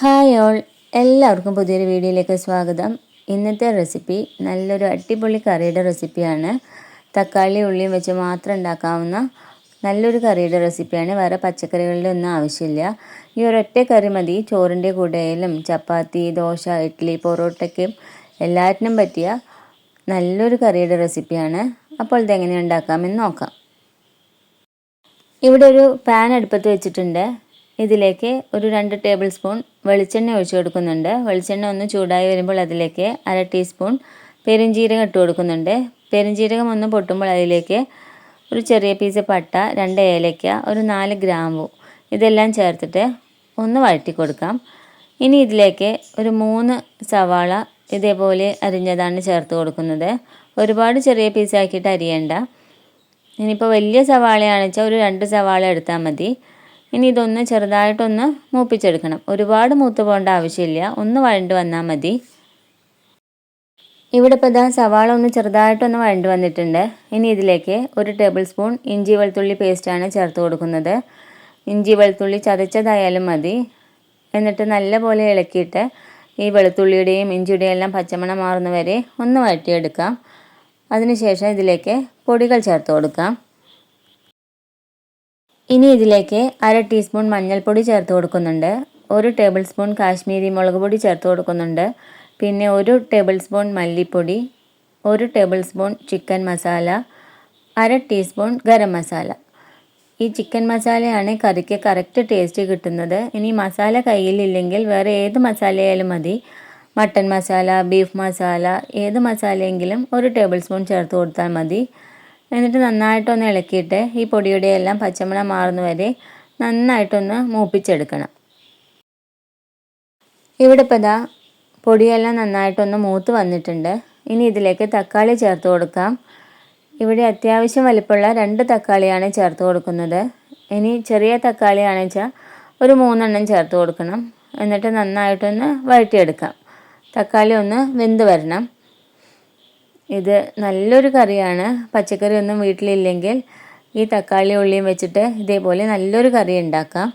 Hi all. എല്ലാവർക്കും പുതിയൊരു വീഡിയോയിലേക്ക് സ്വാഗതം. ഇന്നത്തെ റെസിപ്പി നല്ലൊരു അടിപൊളി കറിയുടെ റെസിപ്പിയാണ്. തക്കാളി ഉള്ളിയും വെച്ച് മാത്രം ഉണ്ടാക്കാവുന്ന നല്ലൊരു കറിയുടെ റെസിപ്പിയാണ്. വേറെ പച്ചക്കറികളുടെ ഒന്നും ആവശ്യമില്ല. ഈ ഒരൊറ്റ കറി മതി. ചോറിന്റെ കൂടെയായാലും ചപ്പാത്തി ദോശ ഇഡ്ഡലി പൊറോട്ടയ്ക്കും എല്ലാറ്റിനും പറ്റിയ നല്ലൊരു കറിയുടെ റെസിപ്പിയാണ്. അപ്പോൾ ഇതെങ്ങനെ ഉണ്ടാക്കാമെന്ന് നോക്കാം. ഇവിടെ ഒരു പാൻ അടുപ്പത്ത് വെച്ചിട്ടുണ്ട്. ഇതിലേക്ക് ഒരു രണ്ട് ടേബിൾ സ്പൂൺ വെളിച്ചെണ്ണ ഒഴിച്ചു കൊടുക്കുന്നുണ്ട്. വെളിച്ചെണ്ണ ഒന്ന് ചൂടായി വരുമ്പോൾ അതിലേക്ക് അര ടീസ്പൂൺ പെരുംജീരകം ഇട്ട് കൊടുക്കുന്നുണ്ട്. പെരുംജീരകം ഒന്ന് പൊട്ടുമ്പോൾ അതിലേക്ക് ഒരു ചെറിയ പീസ് പട്ട രണ്ട് ഏലയ്ക്ക ഒരു നാല് ഗ്രാമ്പു ഇതെല്ലാം ചേർത്തിട്ട് ഒന്ന് വഴറ്റി കൊടുക്കാം. ഇനി ഇതിലേക്ക് ഒരു മൂന്ന് സവാള ഇതേപോലെ അരിഞ്ഞതാണ് ചേർത്ത് കൊടുക്കുന്നത്. ഒരുപാട് ചെറിയ പീസാക്കിയിട്ട് അരിയണ്ട. ഇനിയിപ്പോൾ വലിയ സവാളയാണെന്ന് വെച്ചാൽ ഒരു രണ്ട് സവാള എടുത്താൽ മതി. ഇനി ഇതൊന്ന് ചെറുതായിട്ടൊന്ന് മൂപ്പിച്ചെടുക്കണം. ഒരുപാട് മൂത്ത് പോകേണ്ട ആവശ്യമില്ല. ഒന്ന് വഴണ്ട് വന്നാൽ മതി. ഇവിടെ ഇപ്പോൾ ഇതാ സവാള ഒന്ന് ചെറുതായിട്ടൊന്ന് വഴണ്ട് വന്നിട്ടുണ്ട്. ഇനി ഇതിലേക്ക് ഒരു ടേബിൾ സ്പൂൺ ഇഞ്ചി വെളുത്തുള്ളി പേസ്റ്റാണ് ചേർത്ത് കൊടുക്കുന്നത്. ഇഞ്ചി വെളുത്തുള്ളി ചതച്ചതായാലും മതി. എന്നിട്ട് നല്ലപോലെ ഇളക്കിയിട്ട് ഈ വെളുത്തുള്ളിയുടെയും ഇഞ്ചിയുടെയും എല്ലാം പച്ചമണം മാറുന്നവരെ ഒന്ന് വഴറ്റിയെടുക്കാം. അതിനുശേഷം ഇതിലേക്ക് പൊടികൾ ചേർത്ത് കൊടുക്കാം. ഇനി ഇതിലേക്ക് അര ടീസ്പൂൺ മഞ്ഞൾപ്പൊടി ചേർത്ത് കൊടുക്കുന്നുണ്ട്. ഒരു ടേബിൾ സ്പൂൺ കാശ്മീരി മുളക് പൊടി ചേർത്ത് കൊടുക്കുന്നുണ്ട്. പിന്നെ ഒരു ടേബിൾ സ്പൂൺ മല്ലിപ്പൊടി ഒരു ടേബിൾ സ്പൂൺ ചിക്കൻ മസാല അര ടീസ്പൂൺ ഗരം മസാല. ഈ ചിക്കൻ മസാലയാണ് കറിക്ക് കറക്റ്റ് ടേസ്റ്റ് കിട്ടുന്നത്. ഇനി മസാല കയ്യിലില്ലെങ്കിൽ വേറെ ഏത് മസാലയായാലും മതി. മട്ടൻ മസാല ബീഫ് മസാല ഏത് മസാലയെങ്കിലും ഒരു ടേബിൾ സ്പൂൺ ചേർത്ത് കൊടുത്താൽ മതി. എന്നിട്ട് നന്നായിട്ടൊന്ന് ഇളക്കിയിട്ട് ഈ പൊടിയുടെ എല്ലാം പച്ചമണം മാറുന്ന വരെ നന്നായിട്ടൊന്ന് മൂപ്പിച്ചെടുക്കണം. ഇവിടെ ഇപ്പോൾ ഇതാ പൊടിയെല്ലാം നന്നായിട്ടൊന്ന് മൂത്ത് വന്നിട്ടുണ്ട്. ഇനി ഇതിലേക്ക് തക്കാളി ചേർത്ത് കൊടുക്കാം. ഇവിടെ അത്യാവശ്യം വലിപ്പമുള്ള രണ്ട് തക്കാളിയാണ് ചേർത്ത് കൊടുക്കുന്നത്. ഇനി ചെറിയ തക്കാളിയാണെന്ന് വെച്ചാൽ ഒരു മൂന്നെണ്ണം ചേർത്ത് കൊടുക്കണം. എന്നിട്ട് നന്നായിട്ടൊന്ന് വഴറ്റിയെടുക്കാം. തക്കാളി ഒന്ന് വെന്ത് വരണം. ഇത് നല്ലൊരു കറിയാണ്. പച്ചക്കറി ഒന്നും വീട്ടിലില്ലെങ്കിൽ ഈ തക്കാളി ഉള്ളിയും വെച്ചിട്ട് ഇതേപോലെ നല്ലൊരു കറി ഉണ്ടാക്കാം.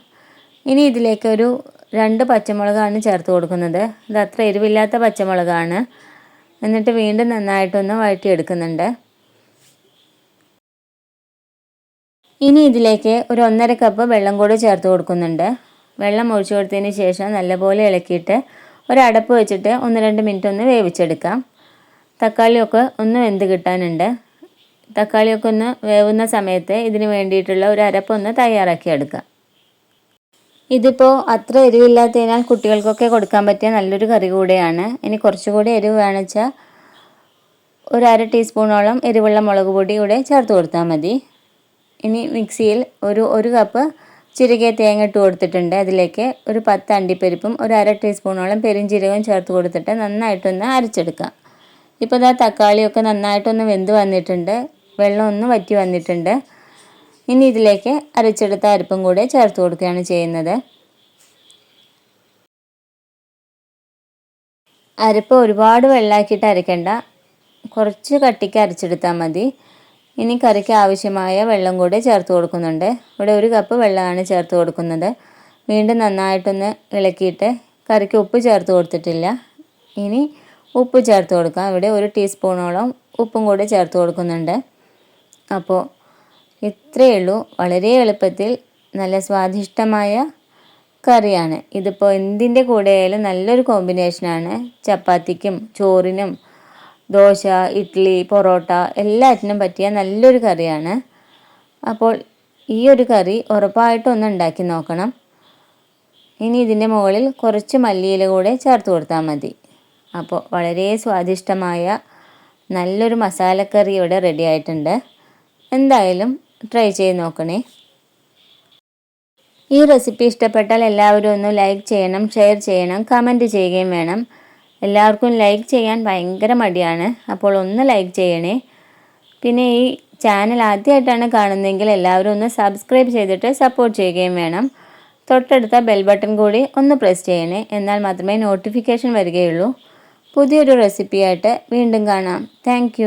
ഇനി ഇതിലേക്ക് ഒരു രണ്ട് പച്ചമുളകാണ് ചേർത്ത് കൊടുക്കുന്നത്. ഇത് അത്ര എരിവില്ലാത്ത പച്ചമുളകാണ്. എന്നിട്ട് വീണ്ടും നന്നായിട്ടൊന്ന് വഴറ്റിയെടുക്കുന്നുണ്ട്. ഇനി ഇതിലേക്ക് ഒരു ഒന്നര കപ്പ് വെള്ളം കൂടി ചേർത്ത് കൊടുക്കുന്നുണ്ട്. വെള്ളം ഒഴിച്ചു കൊടുത്തതിന് ശേഷം നല്ലപോലെ ഇളക്കിയിട്ട് ഒരു അടപ്പ് വെച്ചിട്ട് ഒന്ന് രണ്ട് മിനിറ്റ് ഒന്ന് വേവിച്ചെടുക്കാം. തക്കാളിയൊക്കെ ഒന്ന് വെന്ത് കിട്ടാനുണ്ട്. തക്കാളിയൊക്കെ ഒന്ന് വേവുന്ന സമയത്ത് ഇതിന് വേണ്ടിയിട്ടുള്ള ഒരു അരപ്പൊന്ന് തയ്യാറാക്കി എടുക്കാം. ഇതിപ്പോൾ അത്ര എരിവില്ലാത്തതിനാൽ കുട്ടികൾക്കൊക്കെ കൊടുക്കാൻ പറ്റിയ നല്ലൊരു കറി കൂടെയാണ്. ഇനി കുറച്ചുകൂടി എരിവ് വേണമെച്ചാൽ ഒരു അര ടീസ്പൂണോളം എരിവുള്ള മുളക് പൊടി കൂടെ ചേർത്ത് കൊടുത്താൽ മതി. ഇനി മിക്സിയിൽ ഒരു ഒരു കപ്പ് ചിരകിയ തേങ്ങ ഇട്ട് കൊടുത്തിട്ടുണ്ട്. അതിലേക്ക് ഒരു പത്ത് അണ്ടിപ്പരിപ്പും ഒരു അര ടീസ്പൂണോളം പെരിഞ്ചീരകവും ചേർത്ത് കൊടുത്തിട്ട് നന്നായിട്ടൊന്ന് അരച്ചെടുക്കാം. ഇപ്പോൾ ഇതാ തക്കാളിയൊക്കെ നന്നായിട്ടൊന്ന് വെന്ത് വന്നിട്ടുണ്ട്. വെള്ളം ഒന്ന് വറ്റി വന്നിട്ടുണ്ട്. ഇനി ഇതിലേക്ക് അരച്ചെടുത്ത അരിപ്പും കൂടെ ചേർത്ത് കൊടുക്കുകയാണ് ചെയ്യുന്നത്. അരപ്പ് ഒരുപാട് വെള്ളമാക്കിയിട്ട് അരയ്ക്കണ്ട. കുറച്ച് കട്ടിക്ക് അരച്ചെടുത്താൽ മതി. ഇനി കറിക്ക് ആവശ്യമായ വെള്ളം കൂടെ ചേർത്ത് കൊടുക്കുന്നുണ്ട്. ഇവിടെ ഒരു കപ്പ് വെള്ളമാണ് ചേർത്ത് കൊടുക്കുന്നത്. വീണ്ടും നന്നായിട്ടൊന്ന് ഇളക്കിയിട്ട് കറിക്ക് ഉപ്പ് ചേർത്ത് കൊടുത്തിട്ടില്ല. ഇനി ഉപ്പ് ചേർത്ത് കൊടുക്കാം. ഇവിടെ ഒരു ടീസ്പൂണോളം ഉപ്പും കൂടി ചേർത്ത് കൊടുക്കുന്നുണ്ട്. അപ്പോൾ ഇത്രയേ ഉള്ളൂ. വളരെ എളുപ്പത്തിൽ നല്ല സ്വാദിഷ്ടമായ കറിയാണ്. ഇതിപ്പോൾ എന്തിന്റെ കൂടെ ആയാലും നല്ലൊരു കോമ്പിനേഷനാണ്. ചപ്പാത്തിക്കും ചോറിനും ദോശ ഇഡ്ഡലി പൊറോട്ട എല്ലാറ്റിനും പറ്റിയ നല്ലൊരു കറിയാണ്. അപ്പോൾ ഈ ഒരു കറി ഉറപ്പായിട്ടൊന്ന് ഉണ്ടാക്കി നോക്കണം. ഇനി ഇതിന്റെ മുകളിൽ കുറച്ച് മല്ലിയില കൂടെ ചേർത്ത് കൊടുത്താൽ മതി. അപ്പോൾ വളരെ സ്വാദിഷ്ടമായ നല്ലൊരു മസാലക്കറി ഇവിടെ റെഡി ആയിട്ടുണ്ട്. എന്തായാലും ട്രൈ ചെയ്ത് നോക്കണേ. ഈ റെസിപ്പി ഇഷ്ടപ്പെട്ടാൽ എല്ലാവരും ഒന്ന് ലൈക്ക് ചെയ്യണം ഷെയർ ചെയ്യണം കമന്റ് ചെയ്യുകയും വേണം. എല്ലാവർക്കും ലൈക്ക് ചെയ്യാൻ ഭയങ്കര മടിയാണ്. അപ്പോൾ ഒന്ന് ലൈക്ക് ചെയ്യണേ. പിന്നെ ഈ ചാനൽ ആദ്യമായിട്ടാണ് കാണുന്നതെങ്കിൽ എല്ലാവരും ഒന്ന് സബ്സ്ക്രൈബ് ചെയ്തിട്ട് സപ്പോർട്ട് ചെയ്യുകയും വേണം. തൊട്ടടുത്ത ബെൽ ബട്ടൺ കൂടി ഒന്ന് പ്രസ് ചെയ്യണേ. എന്നാൽ മാത്രമേ നോട്ടിഫിക്കേഷൻ വരികയുള്ളൂ. പുതിയൊരു റെസിപ്പിയായിട്ട് വീണ്ടും കാണാം. താങ്ക്